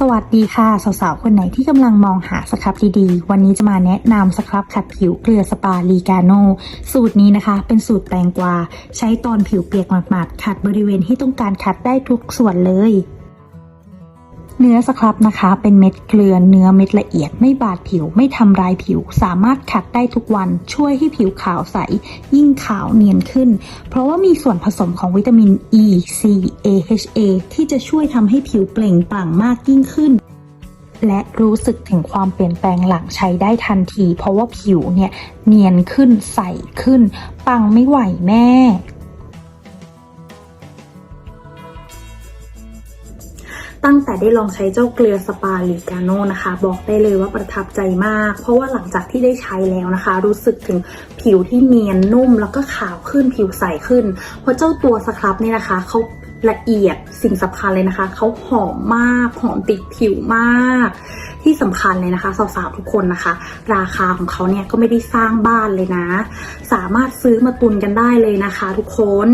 สวัสดีค่ะสาวๆ คนไหนที่กำลังมองหาสครับดีๆ วันนี้จะมาแนะนำสครับขัดผิวเกลือสปาลีกาโนสูตรนี้นะคะ เป็นสูตรแตงกวา ใช้ตอนผิวเปียกหมาดๆขัดบริเวณที่ต้องการขัดได้ทุกส่วนเลย เนื้อสครับนะคะ เป็นเม็ดเกลือเนื้อเม็ดละเอียดไม่บาดผิวไม่ทำลายผิว สามารถขัดได้ทุกวันช่วยให้ผิวขาวใส ยิ่งขาวเนียนขึ้น เพราะว่ามีส่วนผสมของวิตามิน E C A H A ที่จะช่วยทำให้ผิวเปล่งปลั่งมากยิ่งขึ้น และรู้สึกถึงความเปลี่ยนแปลงหลังใช้ได้ทันที เพราะว่าผิวเนี่ยเนียนขึ้นใสขึ้น ปังไม่ไหวแม่ ตั้งแต่ได้ลองใช้เจ้าเกลือสปาลิกาโนนะคะ บอกได้เลยว่าประทับใจมาก เพราะว่าหลังจากที่ได้ใช้แล้วนะคะ รู้สึกถึงผิวที่เนียนนุ่มแล้วก็ขาวขึ้นผิวใสขึ้น เพราะเจ้าตัวสครับเนี่ยนะคะเขาละเอียดสิ่งสำคัญเลยนะคะ เขาหอมมาก หอมติดผิวมาก ที่สำคัญเลยนะคะสาวๆทุกคนนะคะ ราคาของเขาเนี่ยก็ไม่ได้สร้างบ้านเลยนะ สามารถซื้อมาตุนกันได้เลยนะคะทุกคน